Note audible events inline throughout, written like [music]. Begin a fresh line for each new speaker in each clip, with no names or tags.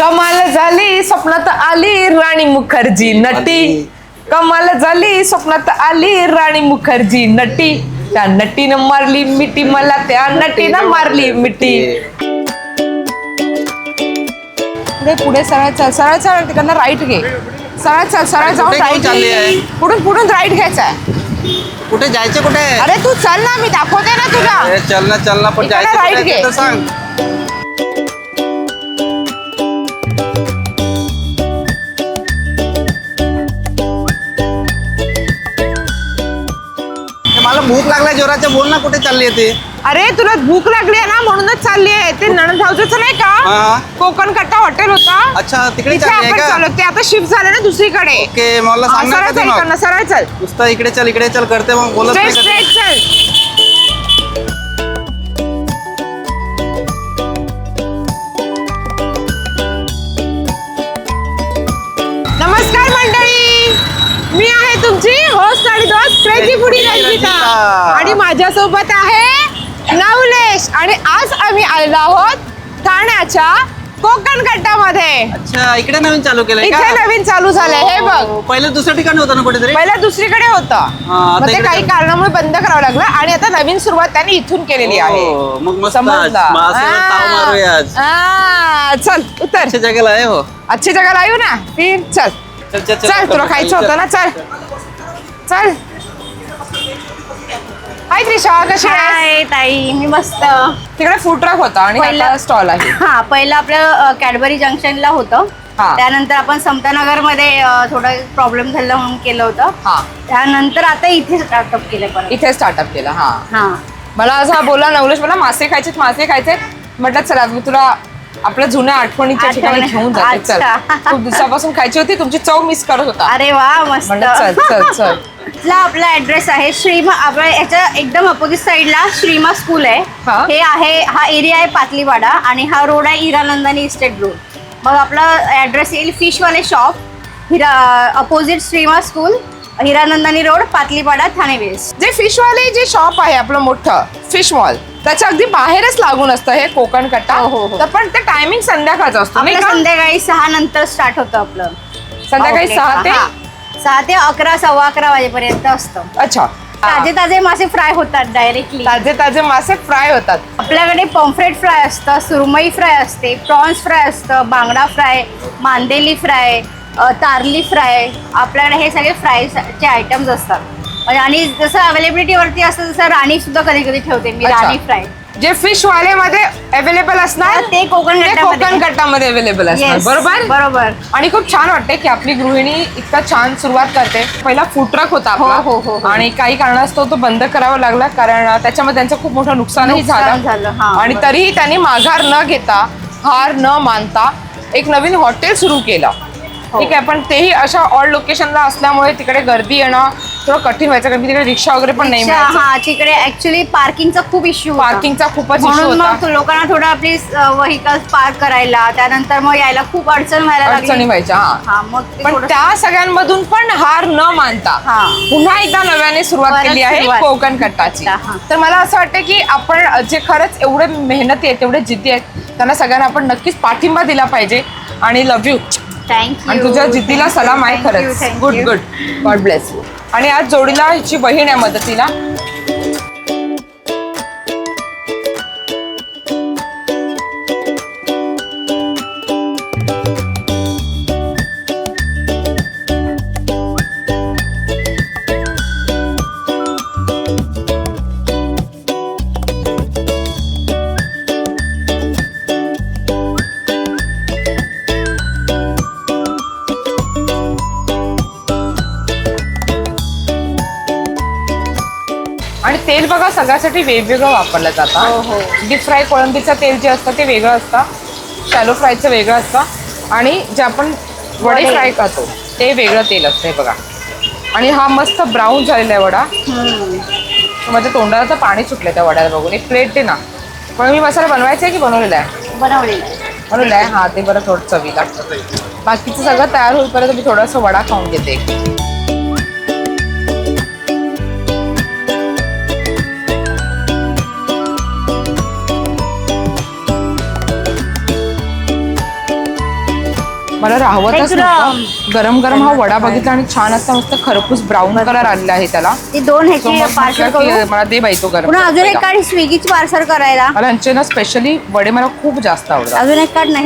कमाल झाली स्वप्नात आली राणी मुखर्जी नटी. कमाल झाली स्वप्नात आली राणी मुखर्जी नटी. त्या नटीनं मारली मिठी मला त्या नटीनं मारली मिठी. पुढे पुढे सरळ चल सरळ चल तिकडनं राईट घे. सरळ चल सरळ जाऊन
कुठे
राईट
चालली आहे?
पुढून पुढून राईट घ्यायचा आहे?
कुठे जायचं कुठे?
अरे तू चल ना मी दाखवते ना तुला.
अरे चल ना चल ना पण
इकडे
जायचं
right
कुठे
घे.
ते तर सांग. भूक लागल्या जोराच्या बोल ना कुठे चालली आहे ती?
अरे तुला भूक लागली आहे ना म्हणूनच चालली आहे. ते नणंद भाऊजूचं नाही का?
हा.
कोकण कट्टा हॉटेल होता.
अच्छा तिकडे
तिथे
चालली आहे
आपण
का?
चाललो. ते आता शिफ्ट झालं ना दुसरीकडे.
ओके मला
हा,
सांग ना
सरळ
कधी
चल
मग.
इकडनं, सरळ चल.
नुसतं इकडे चल इकडे चल करते मग बोलत
स्ट्रेट
नाही कधी.
स्ट्रेट चल. तुमची होस्ट आणि दोस्त क्रेझी फुडी रंजिता. आणि माझ्यासोबत आहे नवलेश. आणि आज आम्ही आलेलो आहोत ठाण्याच्या कोकण कट्टामध्ये
अच्छा इकडे नवीन चालू केलंय
इथे
का
नवीन चालू झालंय. हे बघ.
हो, पहिलं दुसऱ्या ठिकाणी होतं ना कुठेतरी?
पहिला दुसरीकडे होतं. मग ते
इकडे
काही
कर-
कारणामुळे बंद करावं लागलं. आणि आता नवीन सुरुवात त्यांनी इथून केलेली आहे.
हो, मग
समजलं
मग
चल उतर.
जागेला आहे हो.
अच्छी जगा लावू ना? चल.
चल चल
तुला खायचं होतं ना? चल. चल. हाय त्रिशा कशी आहे
हाय ताई मी मस्त.
तिकडे फूड ट्रक होता आणि
पहिला-
स्टॉल आहे.
हा पहिलं आपलं कॅडबरी जंक्शनला होतं.
हा.
त्यानंतर आपण समतानगरमध्ये थोडा प्रॉब्लेम झाला म्हणून केलं होतं.
हा.
त्यानंतर आता इथे स्टार्टअप केलं परत.
इथे स्टार्टअप केलं हा.
हा.
मला असं बोला नवलेश मला मासे खायचे मासे खायचे म्हटलं चला मी तुला आपल्या जुन्या आठवणीच्या ठिकाणी
आठवणी.
घेऊन जाते. चल.
अच्छा.
खूप दिवसापासून खायची होती तुमची चव मिस करत होता.
अरे वा मस्त.
म्हणलं चल चल चल. [laughs]
इथला आपला ऍड्रेस आहे श्रीमा आपल्या याच्या एकदम अपोजिट साईडला श्रीमा स्कूल आहे
हा.
हे आहे हा एरिया आहे पातलीवाडा आणि हा रोड आहे हिरानंदानी इस्टेट रोड मग आपला ऍड्रेस येईल फिशवाले shop Hira opposite Shrima school Hiranandani road Patlipada Thane west
जे फिशवाले जे शॉप आहे आपलं मोठं फिश मॉल त्याच्या अगदी बाहेरच लागून असतं हे कोकण कट्टा
हो, हो, हो.
तर पण ते टायमिंग संध्याकाळचा असतो नाही
आपलं
का?
संध्याकाळी सहा नंतर स्टार्ट होतं आपलं
संध्याकाळी. सहा ते
हा. सहा ते अकरा सव्वा अकरा वाजेपर्यंत असतं.
अच्छा.
ताजे ताजे मासे फ्राय होतात डायरेक्टली
ताजे ताजे मासे फ्राय होतात.
आपल्याकडे पॉम्फ्रेट फ्राय असतं सुरमई फ्राय असते प्रॉन्स फ्राय असतं बांगडा फ्राय मांदेली फ्राय तारली फ्राय आपल्याकडे हे सगळे फ्रायचे आयटम्स असतात. म्हणजे आणि जसं अवेलेबिलिटीवरती असतं तसं राणी सुद्धा कधी कधी ठेवते मी. राणी फ्राय
जे फिश वाले मध्ये अवेलेबल असणार
ते कोकण
ते
कट्ट्यामध्ये.
कोकण कट्टामध्ये अवेलेबल असणार
Yes,
बरोबर
बरोबर
आणि खूप छान वाटते की आपली गृहिणी इतका छान सुरुवात करते पहिला फूड ट्रक होता
हो, हो, हो, हो.
आणि काही कारणास्तव तो बंद करावा लागला कारण त्याच्यामध्ये त्यांचं खूप मोठं नुकसानही
नुकसान
झालं
झालं, हा,
आणि
बरोबर.
तरीही त्यांनी माघार न घेता हार न मानता एक नवीन हॉटेल सुरू केलं. ठीक आहे पण तेही अशा ऑल लोकेशनला असल्यामुळे तिकडे गर्दी येणं थोडं कठीण व्हायचं कारण की तिकडे रिक्षा वगैरे पण नाही मिळायचं
हा तिकडे ऍक्च्युली पार्किंगचा खूप इश्यू
पार्किंगचा खूपच इश्यू
म्हणून
होता.
मग लोकांना थोडं आपली व्हेकल पार्क करायला त्यानंतर मग यायला खूप अडचण व्हायला
अडचणी
लागली
व्हायच्या हा.
हा मग ते
पण त्या सगळ्यांमधून पण हार न मानता
हा.
पुन्हा एकदा नव्याने सुरुवात
परत
केली आहे
सुरुवात.
कोकण कट्टाची.
हा.
तर मला असं वाटतं की आपण जे खरंच एवढे मेहनती आहेत तेवढे जिद्दी आहेत त्यांना सगळ्यांना आपण नक्कीच पाठिंबा दिला पाहिजे. आणि लव्ह यू
थँक्यू
आणि तुझ्या जिद्दीला सलाम आहे
Thank you,
खरंच.
thank
good
you.
Good God bless you आणि आज जोडीला हिची बहीण आहे मदतीला. सगळ्यासाठी वेगवेगळं वापरलं
हो,
जातं.
हो.
डीप फ्राय कोळंबीचं तेल जे असतं ते वेगळं असतं. शॅलो फ्रायचं वेगळं असतं. आणि जे आपण वडे. फ्राय करतो ते वेगळं तेल असतं हे बघा. आणि हा मस्त ब्राऊन झालेला आहे वडा. माझ्या तोंडाला तर पाणी सुटलं त्या वड्याला बघून. एक प्लेट दे ना. पण मी मसाला बनवायचा आहे की बनवलेला आहे?
बनवलेलं आहे.
बनवलेला आहे. हा ते बरं थोडं चवीला. बाकीचं सगळं तयार होईपर्यंत मी थोडासा वडा खाऊन घेते. मला राहवतच नव्हतं. गरम गरम हा वडा बघितला आणि छान असा मस्त खरपूस ब्राऊन कलर आलेला आहे त्याला.
ते दोन
So
ह्याची
मग
पार्सल
म्हटलं की
करू.
मला दे बाई तो गरम
पुन्हा
गरम
अजून एक
पहिला.
काढ स्विगीची पार्सल करायला.
मला यांचे ना स्पेशली वडे मला खूप जास्त आवडतात.
अजून एक काढ ना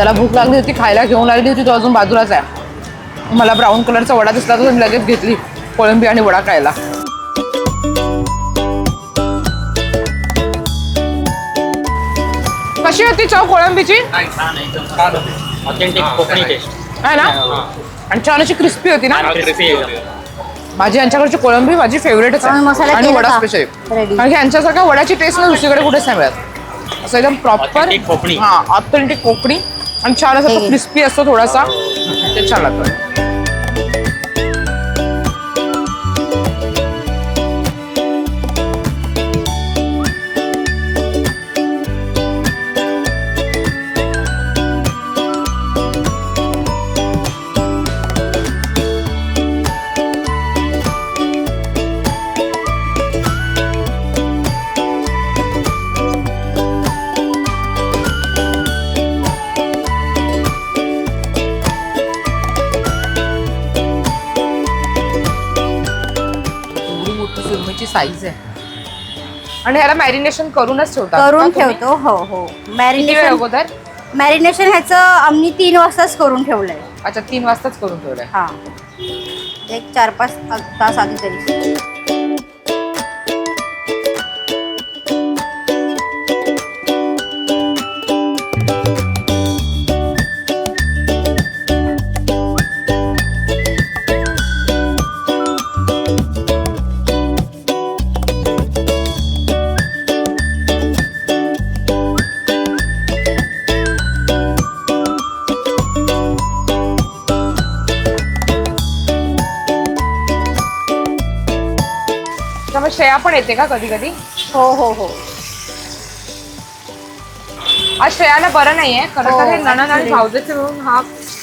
ज्याला भूक लागली होती खायला घेऊन लागली होती तो अजून बाजूलाच आहे. मला ब्राऊन कलरचा वडा दिसला तर मी लगेच घेतली कोळंबी आणि वडा खायला. कशी होती चव कोळंबीची?
आहे, एकदम छान होते. ऑथेंटिक कोकणी टेस्ट
आहे ना? आणि छान अशी क्रिस्पी होती ना?
क्रिस्पी
माझी यांच्याकडची कोळंबी माझी फेवरेटच
आणि
आहे. वडा? स्पेशल. कारण की यांच्यासारख्या वड्याची टेस्ट ना दुसरीकडे कुठेच नाही मिळत. असं एकदम प्रॉपर. हा ऑथेंटिक कोकणी. आणि छान असं. क्रिस्पी असतो थोडासा ते छान लागतं साईज आहे. आणि ह्याला मॅरिनेशन करूनच ठेवतात.
करून
का तुम्ही?
ठेवतो. हो हो.
किती वेळ
मॅरिनेशन
अगोदर?
मॅरिनेशन ह्याचं आम्ही तीन वाजताच करून ठेवलंय.
अच्छा तीन वाजताच करून ठेवलंय.
हा. एक चार पाच तास आधी तरी.
त्यामुळे श्रेया पण येते का कधी कधी
हो हो हो
आज श्रेयाला बरं नाहीये खरं तर हे
हो,
नणन आणि
actually.
भाऊजेचे मिळून हा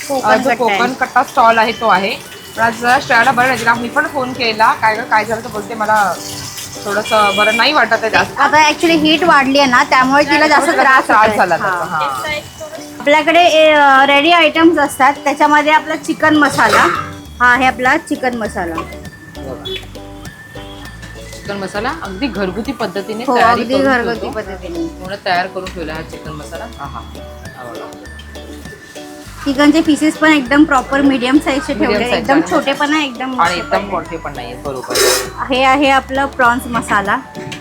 कोकण
जो
कट्टा आहे.
कोकण कट्टा स्टॉल आहे तो आहे पण आज जरा श्रेयाला बरं नाही मी पण फोन केला काय गं, काय झालं तर बोलते मला थोडस बरं नाही वाटत आहे जास्त
आता ऍक्च्युली हीट वाढली आहे ना त्यामुळे तिला जास्त त्रास
त्रास
होतोय.
झाला
हा.
हा.
आपल्याकडे रेडी आयटम्स असतात त्याच्यामध्ये आपला चिकन मसाला हा आहे आपला चिकन मसाला
चिकन मसाला अगदी घरगुती पद्धतीने
हो
तयारी
अगदी
करून
घरगुती
ठेवतो.
पद्धतीने
पूर्ण तयार करून ठेवला हा चिकन मसाला हा हा हा बघा.
चिकनचे पीसेस पण एकदम प्रॉपर मीडियम साईजचे
Medium
ठेवले
size
एकदम
चे.
छोटे पण आहे एकदम
आणि
मोठे
एकदम
पण आहे.
मोठे पण नाहीये बरोबर
हे आहे आपलं प्रॉन्स मसाला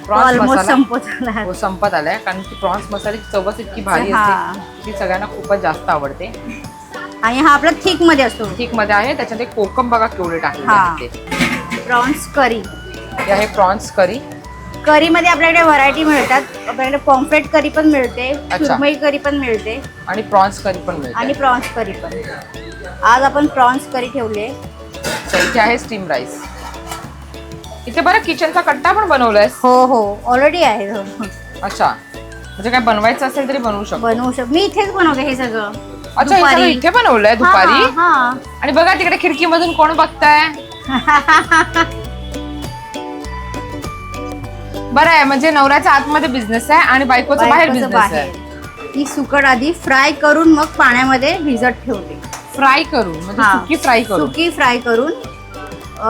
Prawns
ऑलमोस्ट
मसाला?
संपत आला
हो संपत आलाय कारण की प्रॉन्स मसाल्याची चवच इतकी भारी
हा.
असते ती सगळ्यांना खूपच जास्त आवडते
आणि हा आपला थिकमध्ये असतो
ठीकमध्ये आहे त्याच्यात एक कोकम बघा केवढे टाकले
हा. प्रॉन्स करी
हे आहे प्रॉन्स करी.
करी मध्ये आपल्याकडे व्हरायटी मिळतात. आपल्याकडे पॉम्फ्रेट करी पण मिळते
अच्छा.
सुरमई करी पण मिळते.
आणि प्रॉन्स करी पण मिळते.
आणि प्रॉन्स करी पण. आज आपण प्रॉन्स करी ठेवले
तर इथे आहे स्टीम राईस इथे बरं किचनचा कट्टा पण बनवलाय
हो हो. ऑलरेडी आहे. हो.
अच्छा. म्हणजे काय बनवायचं असेल तरी बनवू शकतो.
बनवू शक मी इथेच बनवते हे सगळं.
अच्छा हे सगळं इथे बनवलंय दुपारी?
हा, हा.
आणि बघा तिकडे खिडकीमधून कोण बघताय? [laughs] बरं आहे म्हणजे नवऱ्याचा आतमध्ये बिझनेस आहे आणि बायकोचा बाहेर
बायकोचं
बिझनेस आहे.
बाहेर. ती सुकट आधी फ्राय करून मग पाण्यामध्ये भिजत ठेवते.
फ्राय करून म्हणजे
हा.
सुकी फ्राय करून.
सुकी फ्राय करून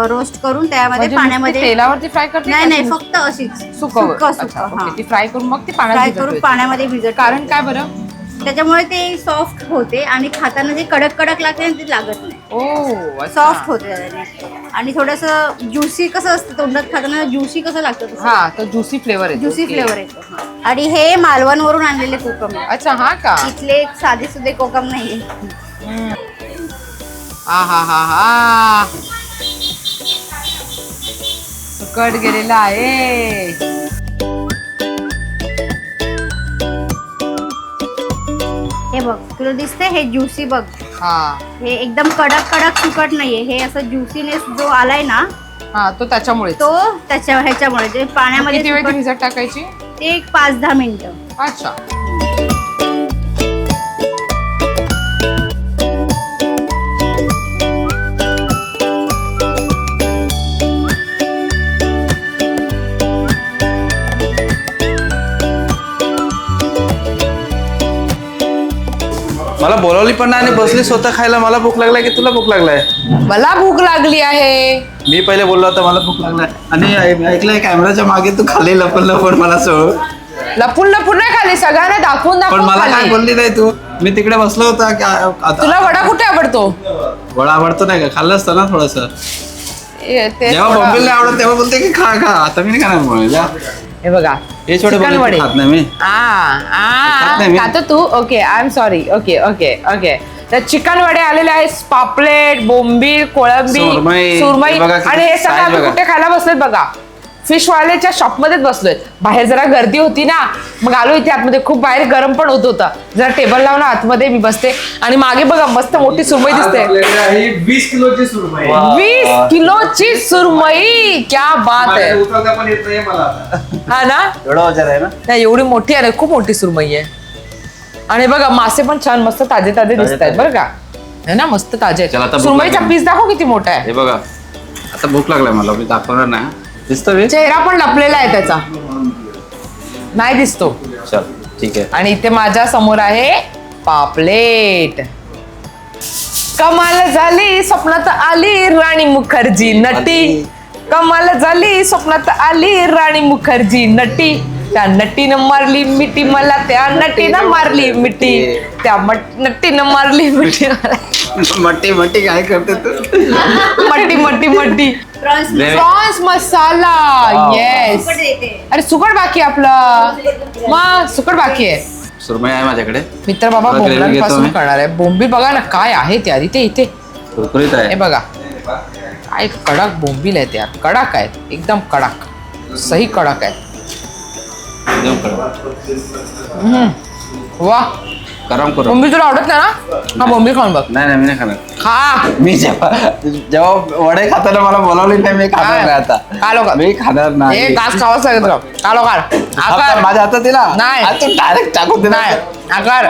रोस्ट करून त्यामध्ये
म्हणजे
पाण्यामध्ये
तेलावरती फ्राय करते
नाही
का
नाही फक्त अशीच.
सुकं
सुकं
अच्छा,
सुकं
ओके.
हा.
ती फ्राय करून मग ती पाण्यात
फ्राय
भिजत
करून
ठेवायची.
पाण्यामध्ये भिजत
कारण काय बरं?
त्याच्यामुळे ते सॉफ्ट होते आणि खाताना जे कडक कडक लागते ना ते लागत नाही.
ओ अच्छा.
सॉफ्ट होते आणि थोडस ज्युसी कसं असतं तोंडात खाताना ज्युसी कसं लागतं तसं?
हा तर ज्युसी फ्लेवर आहे
ज्युसी फ्लेवर येतो. हा. आणि हे मालवणवरून आणलेले कोकम. आहे.
अच्छा हा का?
इथले साधे सुधे कोकम नाहीये.
हा हा हा हा. सुकट गेलेला आहे.
हे बघ तुला दिसतंय हे ज्युसी बघ.
हा.
हे एकदम कडक कडक सुकट नाहीये. हे असं ज्युसीनेस जो आलाय ना
हा तो त्याच्यामुळे
तो त्याच्या ह्याच्यामुळे जे पाण्यामध्ये
किती वेळ ती
सुकट-
भिजत टाकायची?
ते एक पाच दहा मिनिटं.
अच्छा.
मला बोलावली पण नाही आणि बसली स्वतः खायला. मला भूक लागलाय की तुला भूक लागलाय?
मला भूक लागली आहे.
मी पहिले बोललो होता मला भूक लागलाय. आणि ऐ- ऐकलंय कॅमेराच्या मागे तू खाली लपन लपन मला सोड.
लपून लपून नाही खाली सगळ्यांना दाखवून
पण
दाखवून
मला काय. बोलली नाही तू? मी तिकडे बसलो होता की आ- आता
तुला वडा कुठे आवडतो?
वडा आवडतो नाही का? खाल्लं असतं ना थोडस.
ए, ते
जेव्हा
थोडं-
बॉम्बेला आवडत तेव्हा बोलते की खा खा. आता मी नाही खाणार जा.
हे बघा.
हे छोटे
चिकन वडे.
की खात नाही मी.
आ आ.
नाही मी.
खातो तू? Okay I am sorry okay okay okay. तर चिकन वडे आलेले आहेत. पापलेट बोंबील कोळंबी
सुरमई.
सुरमई.
हे बघा किती
आणि हे सगळं आम्ही
बघा.
कुठे खायला बसलोय बघा. फिश वाल्याच्या शॉप मध्येच बसलोय. बाहेर जरा गर्दी होती ना मग आलो इथे आतमध्ये. खूप बाहेर गरम पण होत होतं. जरा टेबल लावून आतमध्ये मी बसते. आणि मागे बघा मस्त मोठी सुरमई दिसते.
वीस किलोची सुरमई.
वीस किलोची सुरमई! क्या बात आहे. हा ना?
एवढा वजन आहे ना?
नाही एवढी मोठी आहे ना खूप मोठी सुरमई आहे. आणि बघा मासे पण छान मस्त ताजे ताजे दिसत आहेत बरं का? है ना मस्त ताजे सुरमईचा. पीस दाखव किती मोठा आहे.
हे बघा आता भूक लागलाय मला मी दाखवणार नाही. दिसतो मी
चेहरा पण लपलेला आहे त्याचा. नाही दिसतो.
चल ठीक आहे.
आणि इथे माझ्यासमोर आहे पापलेट. कमाल झाली स्वप्नात आली राणी मुखर्जी नटी. कमाल झाली स्वप्नात आली राणी मुखर्जी नटी. त्या नटीनं मारली मिठी मला त्या नटीनं मारली मिठी. त्या नटीनं मारली मिठी मला.
मट्टी मट्टी काय करते तू?
मट्टी मट्टी मट्टी.
प्रॉन्स
मसाला. येस अरे सुकट बाकी आहे आपलं. मग सुकट बाकी आहे.
सुरमई आहे माझ्याकडे.
मित्र बाबा
मला gravy घेतो
बोंबलांपासून
मी.
करणार आहे. बोंबील बघा ना काय आहे ते इथे इथे.
कुरकुरीत
हे
आहे
बघा. काय कडक बोंबील आहेत यार. कडक आहेत. एकदम कडक. सही कडक आहेत.
एकदम कडक.
हम्म. वा.
गरम करू.
बोंबील तुला आवडत नाही ना? हा बोंबील खाऊन बघ.
नाही नाही मी नाही खाणार.
खा.
मी जेव्हा जेव्हा वडे खाताना मला बोलावली नाही मी खाणार नाही आता.
का
मी खाणार नाही.
घास खावाच लागत का
आता
आकार.
माझ्या हातात दिला.
नाही.
आता तू डायरेक्ट टाकून दिला.
नाही. आकार.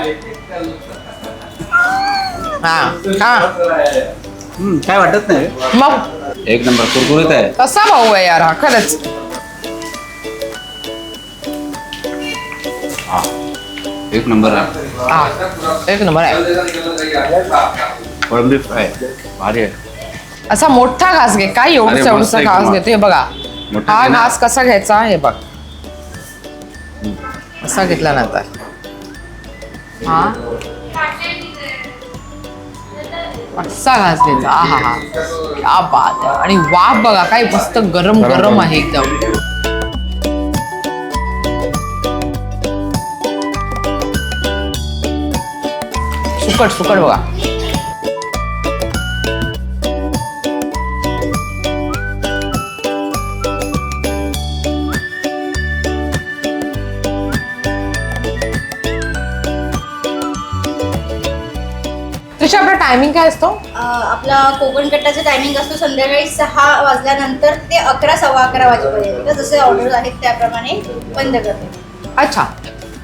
हा हा
हम्म, काय वाटत नाही?
मग.
एक नंबर कुरकुरीत आहे.
कसा भाऊ आहे यार हा खरंच.
एक नंबर आहे
हा एक नंबर आहे
कोळंबी फ्राय भारी आहे.
असा मोठा घास घे काय
अरे,
एवढं
मस्त
एवढसा घास. घेतो हे बघा.
मोठा
हा
घे ना.
घास कसा घ्यायचा हे बघ. असा घेतला नंतर हा? असा घास घ्यायचा. हा हा हा क्या बात आहे. आणि वाफ बघा काय मस्त गरम
गरम,
गरम
गरम.
आहे एकदम. सुकट सुकट बघा. त्रिशा आपला टायमिंग काय असतो?
अ, आपला कोकण कट्टाचा टायमिंग असतो संध्याकाळी सहा वाजल्यानंतर ते अकरा सव्वा अकरा वाजेपर्यंत जसे ऑर्डर आहेत त्याप्रमाणे बंद करतो.
अच्छा.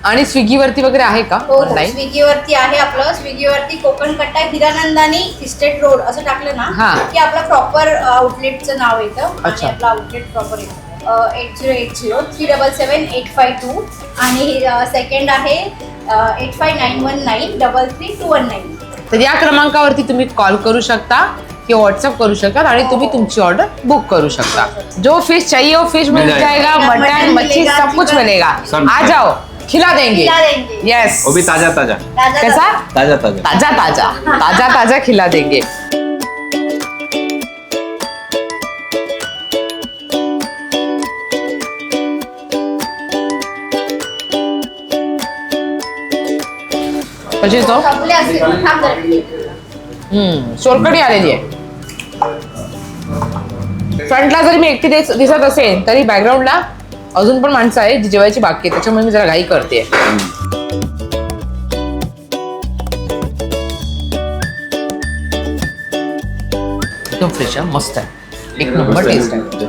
आणि स्विगीवरती वगैरे आहे का
हो हो
ऑनलाईन
स्विगीवरती आहे आपलं. स्विगीवरती कोकण कट्टा हिरानंदानी इस्टेट रोड असं टाकलं
हा.
ना की आपलं प्रॉपर आउटलेटचं नाव येतं आणि
अच्छा.
आपलं आउटलेट प्रॉपर येतं. Eight zero eight zero three double seven eight five two आणि सेकंड आहे eight five nine one nine double three two one nine
तर या क्रमांकावरती तुम्ही कॉल करू शकता किंवा व्हॉट्सअप करू शकता आणि तुम्ही तुमची ऑर्डर बुक करू शकता. जो फिश चाहिए वो फिश मिल
मिल जाएगा।
जाएगा मटन
मटन
मच्छी सब कुछ। मिलेगा।
सब
आ जाओ। खिला देंगे।
खिला देंगे।
यस
वो भी ताजा ताजा।
कैसा?
ताजा ताजा।
ताजा ताजा। ताजा ताजा खिला देंगे। कशी तो
संपले असतील थांब जरा.
हम्म सोलकडी आलेली आहे. फ्रंटला जरी मी एकटी दिस- दिसत असेल तरी बॅकग्राऊंडला अजून पण माणसं आहे जी जेवायची बाकी आहे त्याच्यामुळे मी जरा घाई करते. एकदम फ्रेश आहे मस्त आहे. एक नंबर टेस्ट आहे.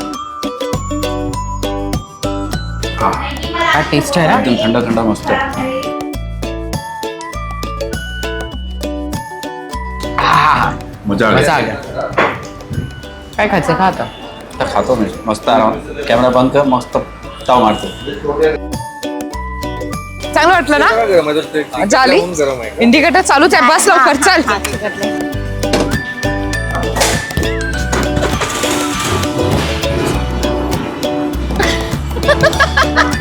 हा टेस्ट आहे ना?
एकदम थंड थंड मस्त
आहा,
मजा
मजा आ
आली.
गया काय खायचं? आता.
आता खातो मी. मस्त आराम कॅमेरा बंद कर मस्त. ताव मारतो.
चांगलं वाटलं ना? झाली इंडिकेटर चालूच आहे बस लवकर चाल. [laughs]